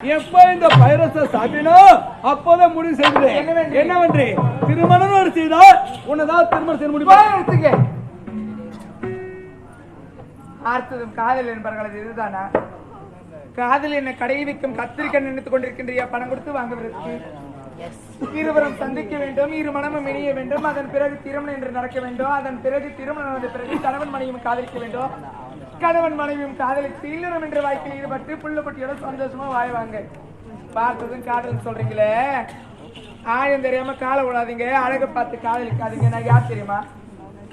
எப்ப இந்த பைரஸ சாப்பினோ அப்போதான் முடிவு செய்தது என்னவென்று? திருமணம் செய்தால் உன்னதான் திருமணம் செய்ய முடியும் பார்த்ததும் காதல் என்பர்களது இதுதானா? காதல் என்ன கடையை வைக்கும் கத்திரிக்கை நினைத்துக் கொண்டிருக்கின்றியா? பணம் கொடுத்து வாங்குவதற்கு. இருவரும் சந்திக்க வேண்டும் இரு மனமும் இணைய வேண்டும். அதன் பிறகு திருமணம் என்று நடக்க வேண்டும். அதன் பிறகு திருமணம் பிறகு கணவன் மனைவியும் காதலிக்க வேண்டும். கணவன் மனைவியும் காதலித்து இல்லறம் என்ற வாழ்க்கையில் ஈடுபட்டு புள்ள குட்டியோட சந்தோஷமா வாழ்வாங்க பார்த்ததும் காதல் சொல்றீங்களே. ஆயம் தெரியாம காலை விடாதீங்க அழகை பார்த்து காதலிக்காதீங்க. நான் யார் தெரியுமா?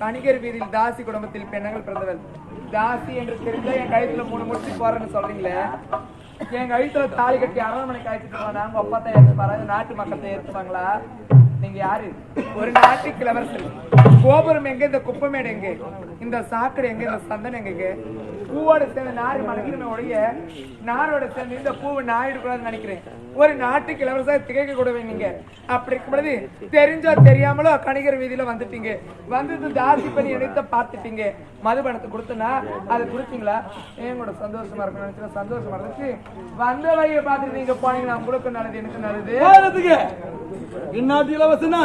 கணிகர் வீதியில் தாசி குடும்பத்தில் பெண்ணங்கள் பிறந்தவர் தாசி என்று தெரிஞ்சா என் கழுத்துல மூணு முடிச்சு போறேன்னு சொல்றீங்களே. என் கழுத்துல தாலி கட்டி அரண்மனைக்கு அழைச்சிட்டு போனா உங்க அப்பா தான் ஏற்றுப்பாரா நாட்டு மக்கள் ஏற்றுப்பாங்களா நீங்க யாரு? ஒரு நாட்டு கிளவரசர் கோபுரம் எங்க? இந்த குப்பமேடு எங்க? இந்த சாக்கடை எங்க? இந்த சந்தனம் எங்க? பூவோட சேர்ந்து நார் மணக்கிறமே ஒழிய நாரோட சேர்ந்து இந்த பூவை நாயிடக்கூடாதுன்னு நினைக்கிறேன். ஒரு நாட்டு கிளவரசர் திகைக்க கூடவே நீங்க அப்படி இருக்கும் பொழுது தெரிஞ்சோ தெரியாமலோ கணிகர் வீதியில வந்துட்டீங்க. வந்தது தாசி பண்ணி எடுத்த பார்த்துட்டீங்க. மதுபணத்தை கொடுத்தனா? அது குடிச்சீங்களா ஏன் கூட சந்தோஷமா இருக்கணும் நினைச்சா சந்தோஷமா இருந்துச்சு. வந்த வழியை பார்த்துட்டு நீங்க போனீங்கன்னா உங்களுக்கு நல்லது எனக்கு நல்லது. இந்நாட்டு இலவசனா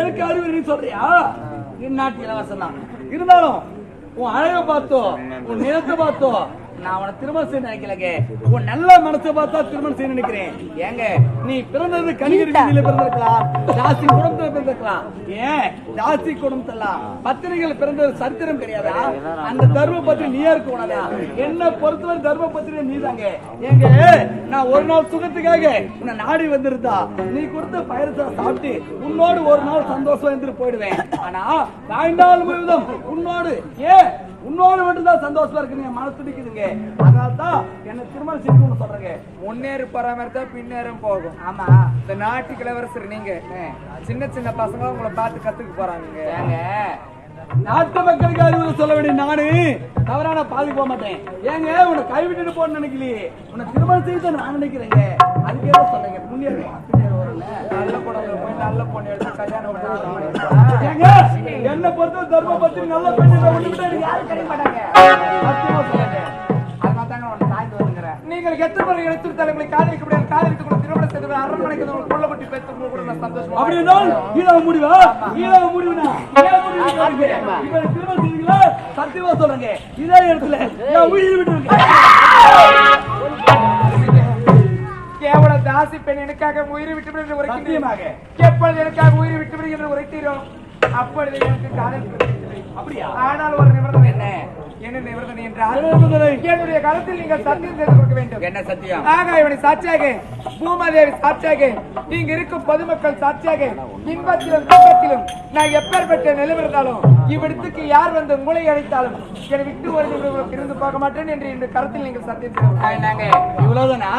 எனக்கு அறிவு நீ சொல்றியா? இந்நாட்டு இலவசனா இருந்தாலும் உன் அழக பார்த்தோ உன் நிறத்தை பார்த்தோ நான் உன திருமணம் செய்ய நினைக்கலங்க. உன் நல்ல மனசை பார்த்தா திருமணம் செய்ய நினைக்கிறேன். ஏங்க நீ பிறந்தது கணிகர் வீதியில பிறந்திருக்கலாம். ஜாஸ்தி குடும்பத்துல பிறந்திருக்கலாம். ஏன்? ஜாஸ்தி குடும்பத்துல பத்திரிகைகள் பிறந்தது சரித்திரம் கிடையாதா? அந்த தர்ம பத்திரி நீயா இருக்க கூடாதா என்ன பொறுத்தவரை தர்ம பத்திரிகை நீதாங்க. ஏங்க நான் ஒரு நாள் சுகத்துக்காக உன்னை நாடி வந்திருந்தா நீ கொடுத்த பயிரத்தை சாப்பிட்டு உன்னோடு ஒரு நாள் சந்தோஷம் இருந்துட்டு போயிடுவேன். ஆனா வாழ்நாள் முழுவதும் உன்னோடு ஏன்? உன்னோடு மட்டும்தான் சந்தோஷமா இருக்கு என் மனசு துடிக்குதுங்க. அதனால தான் என்ன திருமணம் செய்யணும்னு சொல்றேங்க. முன்னேறு பராமரித்தா பின்னேறும் போகும். ஆமா. இந்த நாட்டு கிளவரசர் நீங்க சின்ன சின்ன பசங்க உங்களை பார்த்து கத்துக்க போறாங்க நாட்டு மக்களுக்கு அறிவுரை சொல்ல வேண்டிய நானு தவறான பாதி போக மாட்டேன். ஏங்க உன்னை கைவிட்டுட்டு போன்னு நினைக்கலையே. உன்னை திருமணம் செய்து நான் நினைக்கிறேங்க. அதுக்கு சொல்லுங்க வரும்ல. நல்ல பொண்ணு போய் நல்ல பொண்ணு எடுத்து கல்யாணம் என்ன பொறுத்த தர்ம பத்திரி நல்ல பெண்ணு யாரும் கிடைக்க மாட்டாங்க. நீங்கள் எத்தனை முறை எடுத்து தலைங்களை காதலிக்க முடியாது. காதலித்து கூட திருமணம் செய்து அரண்மனைக்கு உங்களுக்கு கொள்ள பட்டி பேசுறது கூட நான் சந்தோஷமா அப்படி இருந்தால் ஈழவ முடிவா ஈழவ முடிவுனா திருமணம் செய்வீங்களா சத்தியமா சொல்றேங்க. இதே இடத்துல என் உயிர் விட்டு கேவல தாசி பெண் எனக்காக உயிரை விட்டு விடுகிற உரைக்கின்றேன் சத்தியமாக. எப்பொழுது எனக்காக உயிரை விட்டு விடுகின்ற உரைத்தீரோ அப்பொழுது எனக்கு காதல் பிறக்கிறது. அப்படியா? ஆனால் ஒரு நிபந்தனை என்ன? என்ன நிபந்தனை என்றால்? என்னுடைய காலத்தில் நீங்கள் சத்தியம் செய்து கொடுக்க வேண்டும். என்ன சத்தியம்? ஆக இவனை சாட்சியாக பூமாதேவி சாட்சியாக நீங்க இருக்கும் பொதுமக்கள் சாட்சியாக இன்பத்திலும் துன்பத்திலும் நான் எப்பேற்பட்ட நிலைமை இருந்தாலும் இவ்விடத்துக்கு யார் வந்து உங்களை அழைத்தாலும் என்னை விட்டு ஒரு இருந்து பார்க்க மாட்டேன் என்று இந்த கருத்தில் நீங்கள் சத்தியம் நாங்க இவ்வளவுதானா?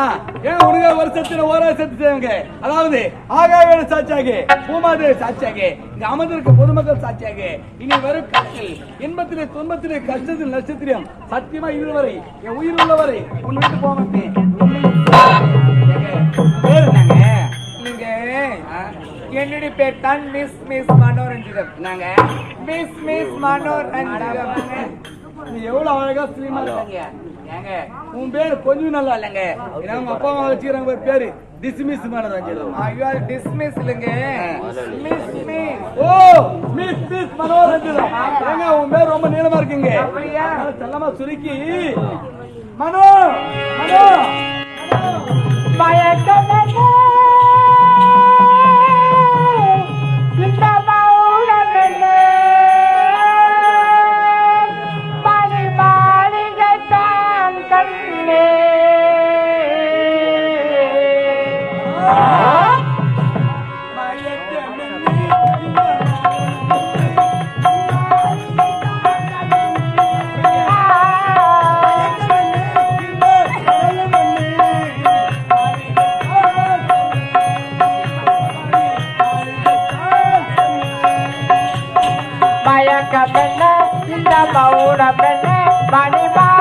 ஏன் ஒரு சத்திர ஓரா சத்து செய்வாங்க அதாவது ஆகாய சாட்சியாக பூமாதேவி சாட்சியாக இங்க அமர்ந்திருக்க பொதுமக்கள் சாட்சியாக இனி வரும் இன்பத்திலே துன்பத்திலே கஷ்டத்தில் நட்சத்திரம். சத்தியமா இதுவரை என் உயிர் உள்ளவரை உன்னை விட்டு போக மாட்டேன். உன் நீங்க. என்னுடைய பேர் தான்? Miss miss Manoranjitham. நாங்க. Miss miss Manoranjitham. நீ எவ்வளவு அழகா இருக்காங்க ஏங்க. உன் பேரு கொஞ்சம் நல்லா இல்லைங்க. ஏன்னா உங்க அப்பா அம்மா வச்சுக்கிறாங்க ஒரு பேரு டிஸ்மிஸ் மேடம் ஐயோ டிஸ்மிஸ் இல்லைங்க. மிஸ் மிஸ் ஓ மிஸ் மிஸ் மனோரஞ்சனம் ஏங்க உன் பேர் ரொம்ப நீளமா இருக்குங்க. செல்லமா சுருக்கி. மனோ மனோ. மயக்கமென்ன மயக்கமென்ன இந்த மௌனமென்ன மணி மாளிகைத்தான்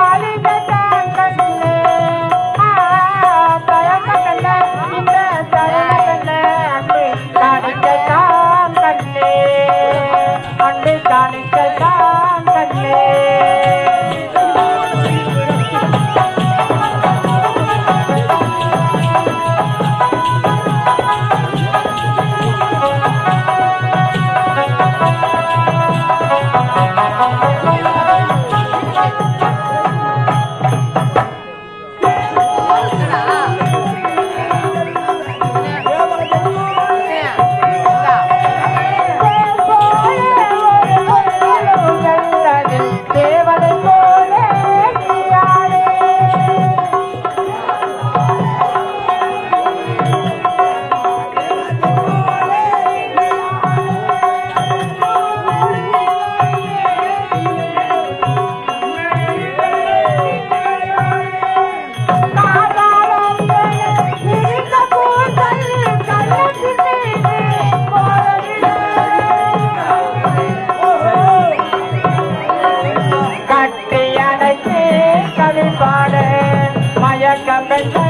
Jamaica,